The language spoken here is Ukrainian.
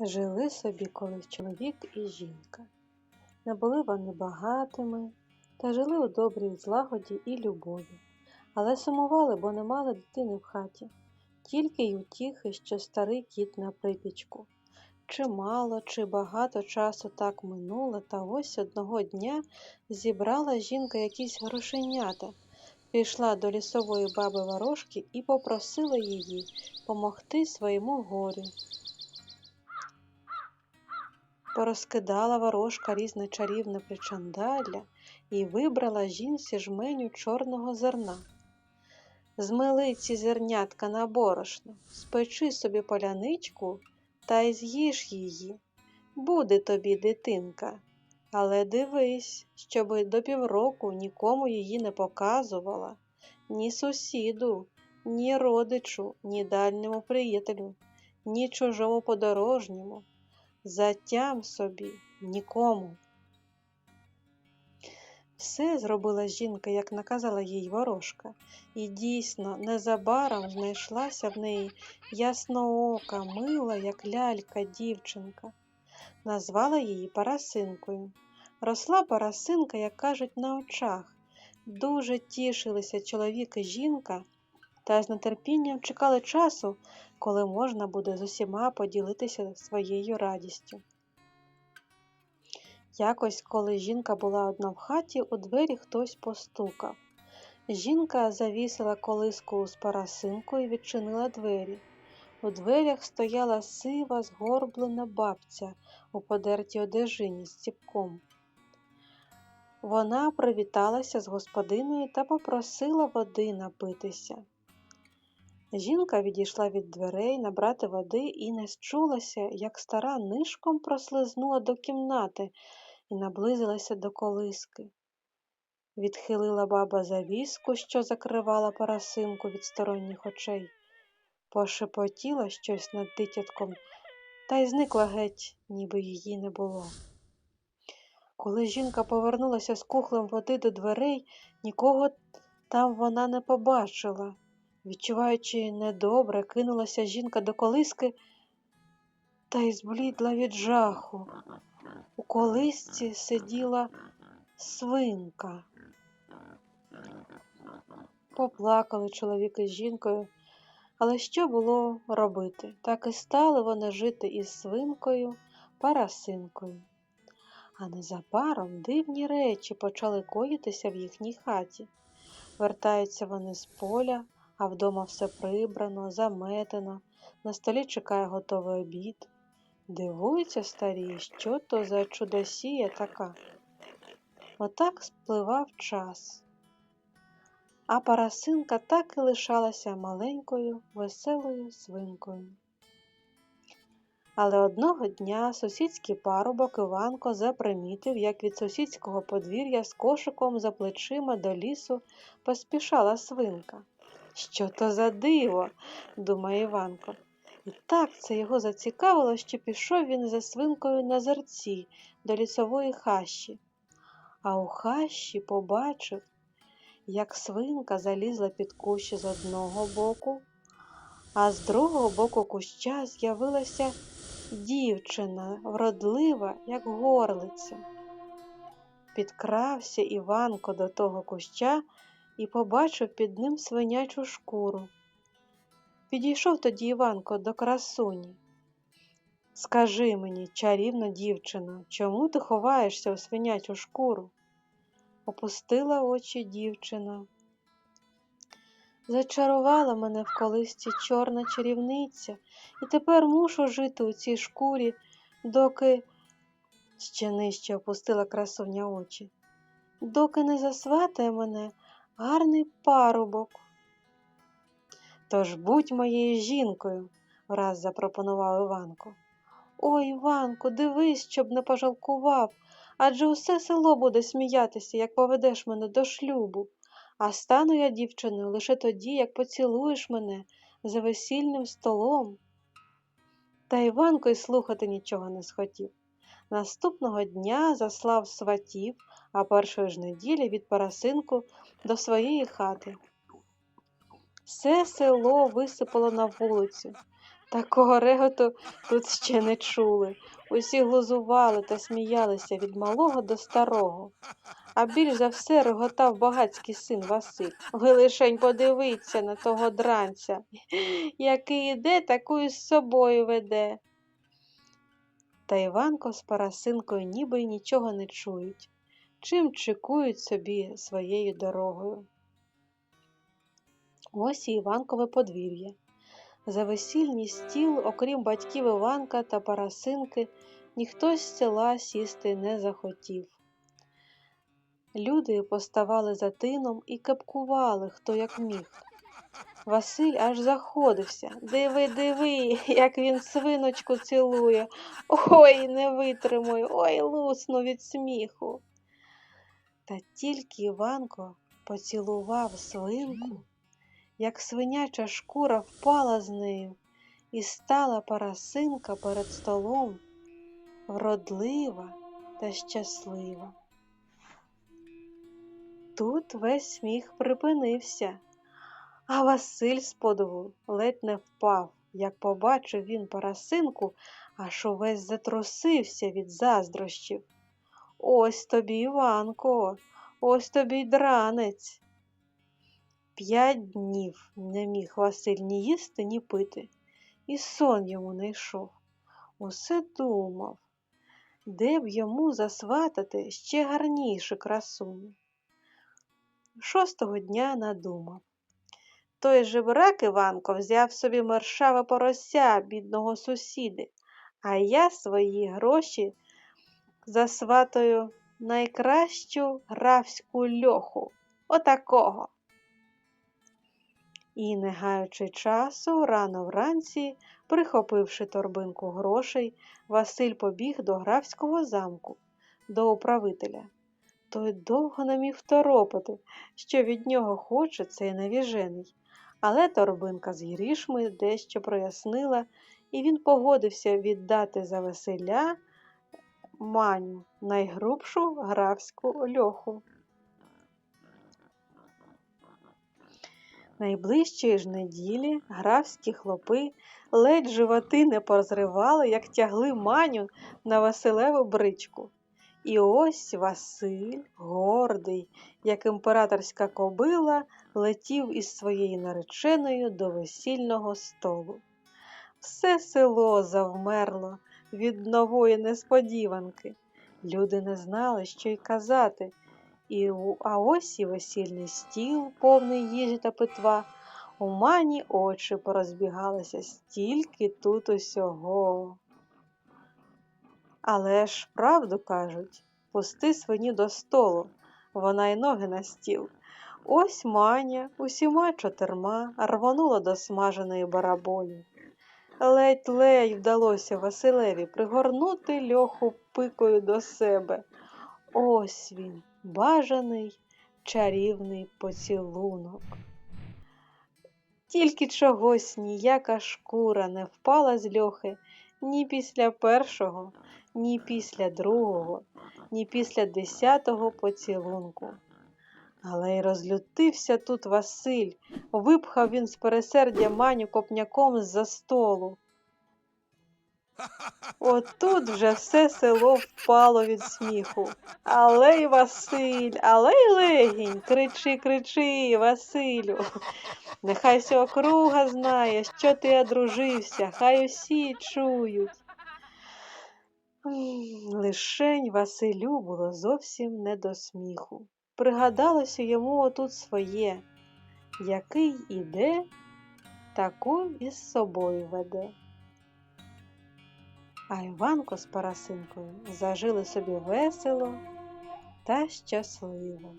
Жили собі колись чоловік і жінка. Не були вони багатими, та жили у добрій злагоді і любові, але сумували, бо не мали дитини в хаті, тільки й утіхи, що старий кіт на припічку. Чи мало, чи багато часу так минуло, та ось одного дня зібрала жінка якісь грошенята, пішла до лісової баби ворожки і попросила її помогти своєму горю. Порозкидала ворожка різне чарівне причандалля і вибрала жінці жменю чорного зерна. Змили ці зернятка на борошно, спечи собі поляничку та й з'їж її. Буде тобі дитинка. Але дивись, щоби до півроку нікому її не показувала, ні сусіду, ні родичу, ні дальньому приятелю, ні чужому подорожньому. Затям собі нікому. Все зробила жінка, як наказала їй ворожка, і дійсно незабаром знайшлася в неї ясноока, мила, як лялька, дівчинка. Назвала її Парасинкою. Росла Парасинка, як кажуть, на очах. Дуже тішилися чоловік і жінка, та з нетерпінням чекали часу, коли можна буде з усіма поділитися своєю радістю. Якось, коли жінка була одна в хаті, у двері хтось постукав. Жінка завісила колиску з парасинкою і відчинила двері. У дверях стояла сива, згорблена бабця у подертій одежині з ціпком. Вона привіталася з господиною та попросила води напитися. Жінка відійшла від дверей набрати води і не счулася, як стара нишком прослизнула до кімнати і наблизилася до колиски. Відхилила баба завіску, що закривала парасинку від сторонніх очей, пошепотіла щось над дитятком та й зникла геть, ніби її не було. Коли жінка повернулася з кухлем води до дверей, нікого там вона не побачила. Відчуваючи недобре, кинулася жінка до колиски та й зблідла від жаху. У колисці сиділа свинка. Поплакали чоловік із жінкою, але що було робити? Так і стали вони жити із свинкою, парасинкою. А незабаром дивні речі почали коїтися в їхній хаті. Вертаються вони з поля, а вдома все прибрано, заметено, на столі чекає готовий обід. Дивуються старі, що то за чудосія така. Отак спливав час. А парасинка так і лишалася маленькою, веселою свинкою. Але одного дня сусідський парубок Іванко запримітив, як від сусідського подвір'я з кошиком за плечима до лісу поспішала свинка. Що то за диво, думає Іванко. І так це його зацікавило, що пішов він за свинкою на зерці до лісової хащі. А у хащі побачив, як свинка залізла під кущі з одного боку, а з другого боку куща з'явилася дівчина, вродлива, як горлиця. Підкрався Іванко до того куща і побачив під ним свинячу шкуру. Підійшов тоді Іванко до красуні. Скажи мені, чарівна дівчино, чому ти ховаєшся у свинячу шкуру? Опустила очі дівчина. Зачарувала мене в колисці чорна чарівниця, і тепер мушу жити у цій шкурі, доки ще нижче опустила красуня очі, доки не засватає мене гарний парубок. Тож будь моєю жінкою, враз запропонував Іванко. Ой, Іванко, дивись, щоб не пожалкував, адже усе село буде сміятися, як поведеш мене до шлюбу, а стану я дівчиною лише тоді, як поцілуєш мене за весільним столом. Та Іванко й слухати нічого не схотів. Наступного дня заслав сватів, а першої ж неділі від Парасинку до своєї хати. Все село висипало на вулицю. Такого реготу тут ще не чули. Усі глузували та сміялися від малого до старого. А більш за все реготав багацький син Василь. Ви лишень подивіться на того дранця, який іде, таку з собою веде. Та Іванко з Парасинкою ніби й нічого не чують, чим чекують собі своєю дорогою. Ось і Іванкове подвір'я. За весільний стіл, окрім батьків Іванка та Парасинки, ніхто з села сісти не захотів. Люди поставали за тином і кепкували, хто як міг. Василь аж заходився. Диви, диви, як він свиночку цілує. Ой, не витримую, ой, лусну від сміху. Та тільки Іванко поцілував свинку, як свиняча шкура впала з нею, і стала парасинка перед столом, вродлива та щаслива. Тут весь сміх припинився, а Василь з подиву ледь не впав, як побачив він парасинку, аж увесь затрусився від заздрощів. Ось тобі, Іванко, ось тобі й дранець. П'ять днів не міг Василь ні їсти, ні пити, і сон йому не йшов. Усе думав, де б йому засватати ще гарнішу красуню. Шостого дня надумав. Той же брак Іванко взяв собі мершаве порося бідного сусіди, а я свої гроші засватаю найкращу графську льоху. Отакого. І, не гаючи часу, рано вранці, прихопивши торбинку грошей, Василь побіг до графського замку, до управителя. Той довго не міг второпати, що від нього хоче цей навіжений. Але торбинка з грішми дещо прояснила, і він погодився віддати за Василя маню найгрубшу графську льоху. Найближчої ж неділі графські хлопи ледь животи не порозривали, як тягли маню на Василеву бричку. І ось Василь, гордий, як імператорська кобила, летів із своєю нареченою до весільного столу. Все село завмерло від нової несподіванки. Люди не знали, що й казати. І, а ось і весільний стіл, повний їжі та питва. У мані очі порозбігалися стільки тут усього. Але ж правду кажуть, пусти свині до столу, вона й ноги на стіл. Ось маня усіма чотирма рвонула до смаженої бараболі. Ледь-ледь вдалося Василеві пригорнути льоху пикою до себе. Ось він, бажаний чарівний поцілунок. Тільки чогось ніяка шкура не впала з льохи ні після першого, ні після другого, ні після десятого поцілунку. Але й розлютився тут Василь, випхав він з пересердя маню копняком з-за столу. Отут вже все село впало від сміху. Але й Василь, але й легінь, кричи, кричи, Василю. Нехай вся округа знає, що ти одружився, хай усі чують. Лишень Василю було зовсім не до сміху. Пригадалося йому отут своє, який іде, таку із собою веде. А Іванко з Парасинкою зажили собі весело та щасливо.